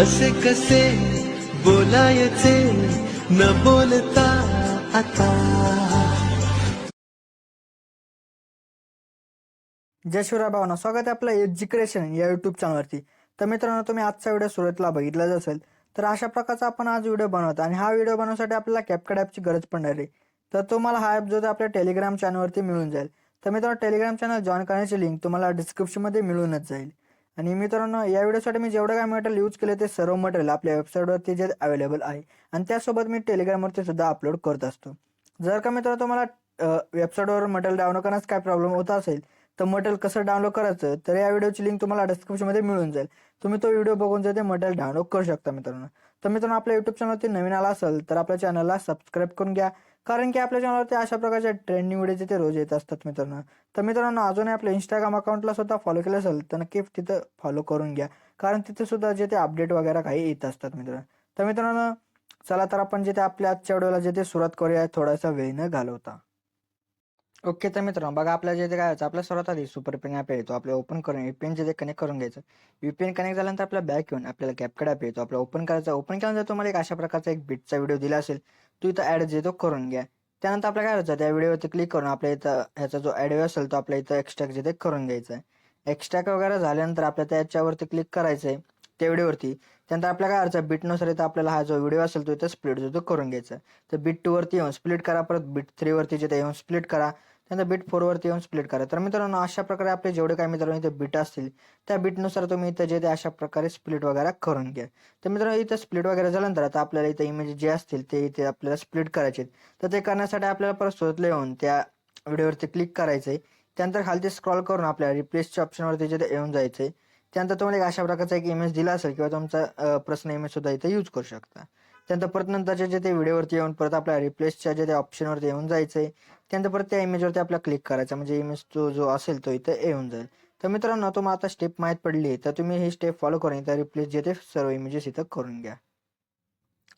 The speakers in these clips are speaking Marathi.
असे कसे बोलायचे न बोलता आता? जय शिवराय भावना स्वागत आहे आपलं एज्युकेशन या युट्यूब चॅनलवरती तर मित्रांनो तुम्ही आजचा व्हिडिओ सुरुवातीला बघितलाच असेल तर अशा प्रकारचा आपण आज व्हिडिओ बनवतो आणि हा व्हिडिओ बनवण्यासाठी आपल्याला कॅपकट ॲपची गरज पडणार आहे. तर तुम्हाला हा ॲप जो आहे आपल्या टेलिग्राम चॅनलवरती मिळून जाईल. तर मित्रांनो टेलिग्राम चॅनल जॉईन करण्याची लिंक तुम्हाला डिस्क्रिप्शनमध्ये मिळूनच जाईल. आणि मित्रांनो या व्हिडिओसाठी मी जेवढं काय मटेरियल यूज केले ते सर्व मटेरियल आपल्या वेबसाईटवरती जे अवेलेबल आहे आणि त्यासोबत मी टेलिग्रामवरती सुद्धा अपलोड करत असतो. जर का मित्रांनो तुम्हाला वेबसाईटवर मटेरियल डाउनलोड करण्यास काय प्रॉब्लेम होत असेल तर मटेरियल कसं डाउनलोड करायचं तर या व्हिडिओची लिंक तुम्हाला डिस्क्रिप्शनमध्ये मिळून जाईल. तुम्ही तो व्हिडिओ बघून जर ते मटेरियल डाउनलोड करू शकता मित्रांनो. तर मित्रांनो आपल्या युट्यूब चॅनलवरती नवीन आला असेल तर आपल्या चॅनलला सबस्क्राईब करून घ्या. कारण की आपल्या चॅनलवरती अशा प्रकारचे ट्रेंडिंग व्हिडिओ ते रोज येत असतात मित्रांनो. तर मित्रांनो अजूनही आपल्या इंस्टाग्राम अकाउंटला सुद्धा फॉलो केलं असेल तर नक्की तिथं फॉलो करून घ्या. कारण तिथे सुद्धा जे ते अपडेट वगैरे काही येत असतात मित्रांनो. तर मित्रांनो चला तर आपण जे ते आपल्या आजच्या व्हिडिओला जे ते सुरुवात करूया थोडासा वेळ न घालवता. ओके तर मित्रांनो बघा आपल्या जे ते काय व्हायचं आपल्या सर्वात आधी सुपर पेन ॲप येतो आपल्या ओपन करून व्हीपीएन जे ते कनेक्ट करून घ्यायचं. व्हीपीएन कनेक्ट झाल्यानंतर आपल्या बॅक येऊन आपल्याला कॅपकड ॲप येतो आपला ओपन करायचा. ओपन केल्यानंतर तुम्हाला एक अशा प्रकारचा एक बिटचा व्हिडिओ दिला असेल. तो इथं ॲड जे तो करून घ्या त्यानंतर आपल्या काय करायचं त्या व्हिडिओवरती क्लिक करून आपल्या इथं ह्याचा जो ॲड असेल तो आपल्या इथं एक्स्ट्रॅक्ट जे ते करून घ्यायचा आहे एक्स्ट्रॅक्ट वगैरे झाल्यानंतर आपल्या त्याच्यावरती क्लिक करायचं आहे त्या व्हिडिओवरती त्यानंतर आपल्या काय करायचं बीटनुसार इथं आपल्याला हा जो व्हिडिओ असेल तो इथं स्प्लिट जो तो करून घ्यायचा. तर बीट टू वरती येऊन स्प्लिट करा परत बीट थ्री वरती जिथे येऊन स्प्लिट करा. त्यानंतर बीट फोरवरती येऊन स्प्लिट करा. तर मित्रांनो अशा प्रकारे आपले जेवढे काय मित्रांनो इथे बीट असतील त्या बीटनुसार तुम्ही इथं जे ते अशा प्रकारे स्प्लिट वगैरे करून घ्या. तर मित्रांनो इथं स्प्लिट वगैरे झाल्यानंतर आता आपल्याला इथं इमेज जे असतील ते इथे आपल्याला स्प्लिट करायचे तर ते करण्यासाठी आपल्याला परत शोधले येऊन त्या व्हिडिओवरती क्लिक करायचं आहे त्यानंतर खालती स्क्रॉल करून आपल्या रिप्लेसच्या ऑप्शनवरती जे येऊन जायचं आहे त्यानंतर तुम्हाला एक अशा प्रकारचा एक इमेज दिला असेल किंवा तुमचा प्रश्न इमेज सुद्धा इथे यूज करू शकता. त्यानंतर परत नंतरच्या जे ते व्हिडिओवरती येऊन परत आपल्या रिप्लेसच्या जे ते ऑप्शनवरती येऊन जायचं आहे त्यानंतर परत त्या इमेजवरती आपला क्लिक करायचा. म्हणजे इमेज तो जो असेल तो इथं येऊन जाईल. तर मित्रांनो तुम्हाला आता स्टेप माहीत पडली तर तुम्ही ही स्टेप फॉलो करून इथं रिप्लेस जे ते सर्व इमेजेस इथं करून घ्या.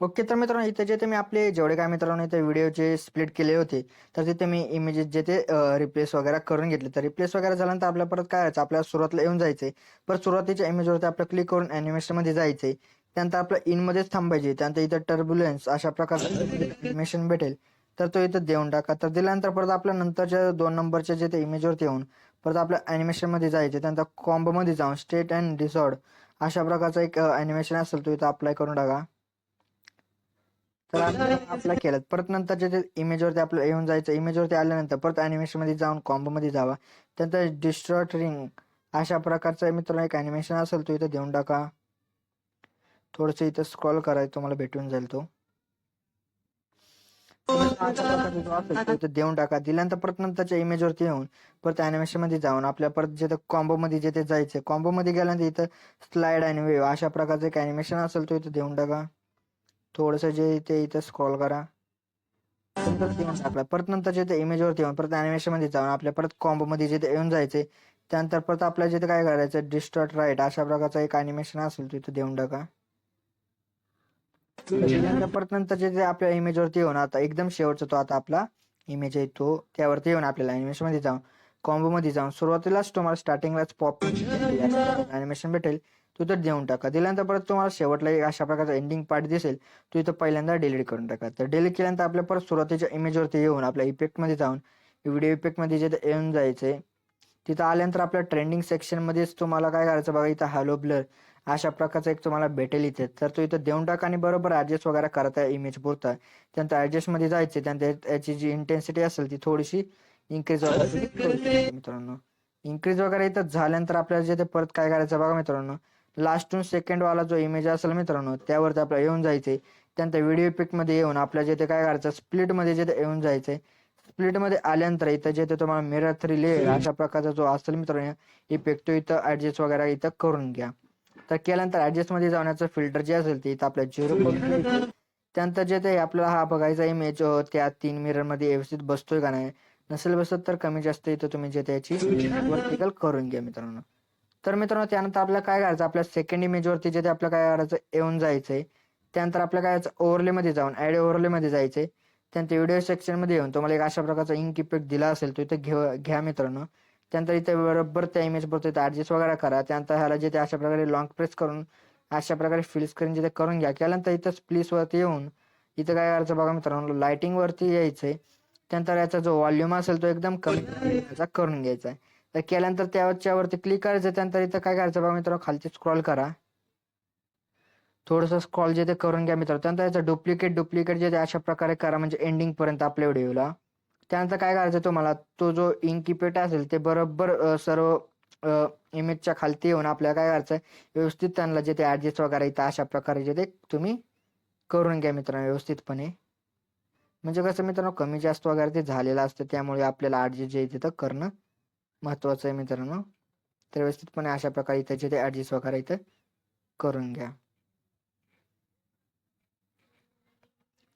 ओके तर मित्रांनो इथे जे ते मी आपले जेवढे काय मित्रांनो इथे व्हिडिओचे स्प्लिट केले होते तर तिथे मी इमेजेस जे ते रिप्लेस वगैरे करून घेतले. तर रिप्लेस वगैरे झाल्यानंतर आपल्या परत काय करायचं आपल्याला सुरुवातीला येऊन जायचंय. परत सुरुवातीच्या इमेजवरती आपलं क्लिक करून ॲनिमेशनमध्ये जायचंय. त्यानंतर आपलं इनमध्येच थांबायचे त्यानंतर इथं टर्ब्युलन्स अशा प्रकारचं ॲनिमेशन भेटेल. तर तो इथं देऊन टाका. तर दिल्यानंतर परत आपल्या नंतरच्या दोन नंबरच्या जे ते इमेजवरती येऊन परत आपल्या ॲनिमेशनमध्ये जायचे. त्यानंतर कॉम्बोमध्ये जाऊन स्टेट अँड डिसॉर्ड अशा प्रकारचा एक ॲनिमेशन असेल तो इथं अप्लाय करून टाका. तर अप्लाय केलं. परत नंतर जे इमेजवरती आपलं येऊन जायचं इमेजवरती आल्यानंतर परत ॲनिमेशनमध्ये जाऊन कॉम्बोमध्ये जावा. त्यानंतर डिस्ट्रॉट रिंग अशा प्रकारचा मित्रांनो एक ॲनिमेशन असेल तो इथं देऊन टाका. थोडंसं इथं स्क्रॉल करायचं तुम्हाला भेटून जाईल तो. देऊन टाका. दिल्यानंतर परत नंतरच्या इमेजवरती येऊन परत ॲनिमेशनमध्ये जाऊन आपल्या परत जिथे कॉम्बो मध्ये जिथे जायचं कॉम्बो मध्ये गेल्यानंतर इथं स्लाइड आणि वेव अशा प्रकारचं एक ॲनिमेशन असेल तो इथं देऊन टाका. थोडस जे ते इथं स्क्रॉल करा. देऊन टाकला. परत नंतर जिथे इमेज वरती येऊन परत अॅनिमेशनमध्ये जाऊन आपल्या परत कॉम्बो मध्ये जिथे येऊन जायचे त्यानंतर परत आपल्याला जिथे काय करायचं डिस्टर्ट राईट अशा प्रकारचं एक ॲनिमेशन असेल तो इथं देऊन टाका. त्यानंतर परत नंतर जे आपल्या इमेज वरती येऊन आता एकदम शेवटचा तो आता आपला इमेज आहे तो त्यावरती येऊन आपल्याला अॅनिमेशनमध्ये जाऊन कॉम्बो मध्ये जाऊन सुरुवातीलाच तुम्हाला स्टार्टिंगलाच पॉप अॅनिमेशन भेटेल तो तर देऊन टाका. दिल्यानंतर परत तुम्हाला शेवटला एक अशा प्रकारचा एंडिंग पार्ट दिसेल तो इथं पहिल्यांदा डिलीट करून टाका. तर डिलीट केल्यानंतर आपल्या परत सुरुवातीच्या इमेज वरती येऊन आपल्या इफेक्टमध्ये जाऊन व्हिडिओ इफेक्टमध्ये जे येऊन जायचंय तिथं आल्यानंतर आपल्या ट्रेंडिंग सेक्शन मध्येच तुम्हाला काय करायचं बघा इथं हॅलो ब्लर अशा प्रकारचा एक तुम्हाला भेटेल इथे. तर तो इथं देऊन टाका आणि बरोबर ऍडजस्ट वगैरे करता इमेज पुरता. त्यानंतर ऍडजस्टमध्ये जायचे त्यानंतर याची जी इंटेन्सिटी असेल ती थोडीशी इन्क्रीज वगैरे मित्रांनो. इन्क्रीज वगैरे इथं झाल्यानंतर आपल्याला जे ते परत काय करायचं बघा मित्रांनो. लास्ट सेकंड वाला जो इमेज असेल मित्रांनो त्यावरती आपल्याला येऊन जायचे त्यानंतर व्हिडिओ इफेक्टमध्ये येऊन आपल्या जे ते काय करायचं स्प्लिटमध्ये जे येऊन जायचंय स्प्लिटमध्ये आल्यानंतर इथं जे ते तुम्हाला मिरर थ्री लेअर अशा प्रकारचा जो असेल मित्रांनो इफेक्ट तो इथं ऍडजस्ट वगैरे इथं करून घ्या. तर केल्यानंतर ऍडजस्टमध्ये जाण्याचं फिल्टर जे असेल ते इथं आपल्या झिरो त्यानंतर जे ते आपल्याला हा बघायचा इमेज त्या तीन मिररमध्ये व्यवस्थित बसतोय का नाही. नसेल बसत तर कमी जास्त इथं तुम्ही जे त्याची वर्टिकल करून घ्या मित्रांनो. तर मित्रांनो त्यानंतर आपल्याला काय करायचं? आपल्या सेकंड इमेज वरती जे ते आपलं काय करायचं? येऊन जायचंय. त्यानंतर आपल्या काय ओव्हरले मध्ये जाऊन ऍड ओव्हरले मध्ये जायचंय. त्यानंतर व्हिडिओ सेक्शनमध्ये येऊन तुम्हाला एक अशा प्रकारचा इंक इफेक्ट दिला असेल तो इथे घ्या मित्रांनो. त्यानंतर इथे बरोबर त्या इमेज बरोबर इथे ऍडजस्ट वगैरे करा. त्यानंतर ह्याला जिथे अशा प्रकारे लॉंग प्रेस करून अशा प्रकारे फिल स्क्रीन जिथे करून घ्या. केल्यानंतर इथं स्प्लिस वरती येऊन इथं काय करायचं बघा मित्रांनो लाइटिंग वरती यायचंय. त्यानंतर याचा जो व्हॉल्यूम असेल तो एकदम कमी करून घ्यायचा आहे. तर केल्यानंतर त्याच्यावरती क्लिक करायचं त्यानंतर इथं काय करायचं बघा मित्रांनो खालती स्क्रॉल करा. थोडंसं स्क्रॉल जे ते करून घ्या मित्रांनो त्यानंतर याचं डुप्लिकेट डुप्लिकेट जे ते अशा प्रकारे करा म्हणजे एंडिंग पर्यंत आपल्या व्हिडिओला त्यानंतर काय करायचं तुम्हाला? तो जो इंकिपेट असेल ते बरोबर सर्व इमेजच्या खालती येऊन आपल्याला काय करायचं व्यवस्थित त्यांना जे ते ऍडजस्ट वगैरे इथं अशा प्रकारे जे ते तुम्ही करून घ्या मित्रांनो व्यवस्थितपणे. म्हणजे कसं मित्रांनो कमी जास्त वगैरे ते झालेलं असतं त्यामुळे आपल्याला ऍडजस्ट जे तिथं करणं महत्वाचं आहे मित्रांनो. तर व्यवस्थितपणे अशा प्रकारे इथं जे ते ऍडजस्ट वगैरे इथं करून घ्या.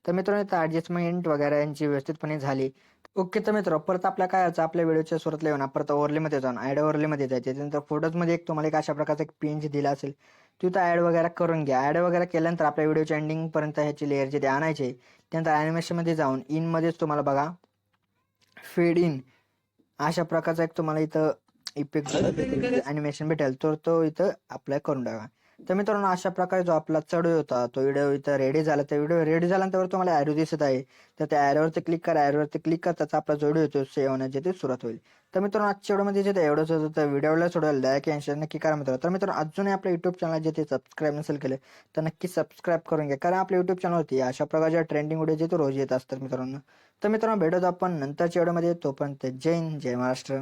तर मित्रांनो इथं ऍडजस्टमेंट वगैरे यांची व्यवस्थितपणे झाली. ओके तर मित्र परत आपल्या काय यायचं? आपल्या व्हिडिओच्या सुरुवातला येऊन परत ओव्हरलीमध्ये जाऊन ॲड ओव्हरलीमध्ये जायचे. त्यानंतर फोटोजमध्ये एक तुम्हाला एक अशा प्रकारचा एक पेन दिला असेल तिथं ॲड वगैरे करून घ्या. ॲड वगैरे केल्यानंतर आपल्या व्हिडिओच्या एंडिंगपर्यंत ह्याची लेअर जे ते आणायचे त्यानंतर ॲनिमेशनमध्ये जाऊन इनमध्येच तुम्हाला बघा फीड इन अशा प्रकारचा एक तुम्हाला इथं इफेक्ट ॲनिमेशन भेटेल तर तो इथं अप्लाय करून टाका. तर मित्रांनो अशा प्रकारे जो आपला चढू होता तो व्हिडिओ इथं रेडी झाला. त्या व्हिडिओ रेडी झाल्यानंतर तुम्हाला ॲरो दिसत आहे. तर त्या ॲरोवरती क्लिक करा. ॲरोवरती क्लिक करताच आपला जोडी होतो येतो सेव्ह होण्याची ते सुरुवात होईल. तर मित्रांनो आजच्या व्हिडिओमध्ये जे एवढंच होतं तर व्हिडिओला सोडायला लाईक आणि शेअर नक्की करा मित्रांनो. तर मित्रांनो अजूनही आपल्या युट्यूब चॅनल जे ते सबस्क्राईब नसेल केले तर नक्की सबस्क्राईब करून घ्या. कारण आपल्या युट्यूब चॅनलवरती अशा प्रकारच्या ट्रेंडिंग व्हिडिओ जे रोज येत असतात मित्रांनो. तर मित्रांनो भेटत आपण नंतरच्या व्हिडिओमध्ये. तोपर्यंत जय हिंद जय महाराष्ट्र.